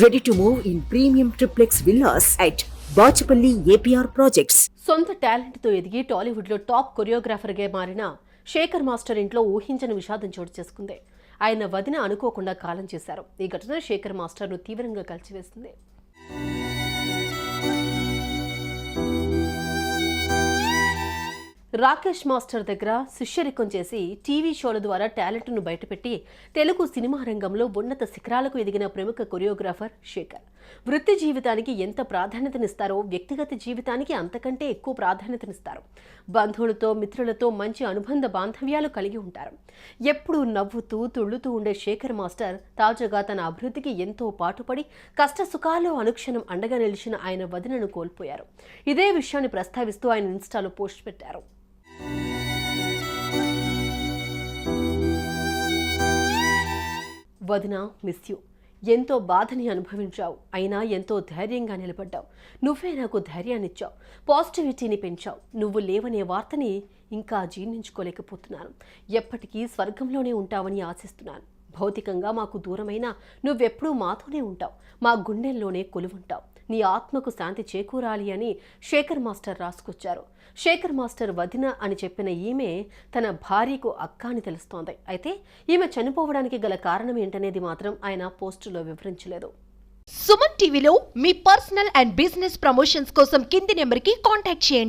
Ready to move in premium triplex villas at Bachupally APR projects సొంత టాలెంట్తో ఎదిగి టాలీవుడ్లో టాప్ కొరియోగ్రాఫర్గా మారిన శేఖర్ మాస్టర్ ఇంట్లో ఊహించని విషాదం చోటు చేసుకుంది. ఆయన వదిన అనుకోకుండా కాలం చేశారు. ఈ ఘటన శేఖర్ మాస్టర్ను తీవ్రంగా కలిచివేస్తుంది రాకేష్ మాస్టర్ దగ్గర శిష్యరికం చేసి టీవీ షోల ద్వారా టాలెంట్ను బయటపెట్టి తెలుగు సినిమా రంగంలో ఉన్నత శిఖరాలకు ఎదిగిన ప్రముఖ కొరియోగ్రాఫర్ శేఖర్. వృత్తి జీవితానికి ఎంత ప్రాధాన్యతనిస్తారో వ్యక్తిగత జీవితానికి అంతకంటే ఎక్కువ ప్రాధాన్యతనిస్తారు. బంధువులతో మిత్రులతో మంచి అనుబంధ బాంధవ్యాలు కలిగి ఉంటారు. ఎప్పుడూ నవ్వుతూ తుళ్ళుతూ ఉండే శేఖర్ మాస్టర్ తాజాగా తన అభివృద్ధికి ఎంతో పాటుపడి కష్ట సుఖాల్లో అనుక్షణం అండగా నిలిచిన ఆయన వదినను కోల్పోయారు. ఇదే విషయాన్ని ప్రస్తావిస్తూ ఆయన ఇన్స్టాలో పోస్ట్ పెట్టారు. వదిన మిస్ యూ ఎంతో బాధని అనుభవించావు. అయినా ఎంతో ధైర్యంగా నిలబడ్డావు. నువ్వే నాకు ధైర్యాన్నిచ్చావు. పాజిటివిటీని పెంచావు. నువ్వు లేవనే వార్తని ఇంకా జీర్ణించుకోలేకపోతున్నాను. ఎప్పటికీ స్వర్గంలోనే ఉంటావని ఆశిస్తున్నాను. భౌతికంగా మాకు దూరమైన నువ్వెప్పుడూ మాతోనే ఉంటావు. మా గుండెల్లోనే కొలువుంటావు. నీ ఆత్మకు శాంతి చేకూరాలి అని శేఖర్ మాస్టర్ రాసుకొచ్చారు. శేఖర్ మాస్టర్ వదిన అని చెప్పిన ఈమె తన భార్యకు అక్క అని తెలుస్తోంది. అయితే ఈమె చనిపోవడానికి గల కారణం ఏంటనేది మాత్రం ఆయన పోస్టులో వివరించలేదు. సుమన్ టీవీలో మీ పర్సనల్ అండ్ బిజినెస్ ప్రమోషన్స్ కోసం కింది నెంబర్కి కాంటాక్ట్ చేయండి.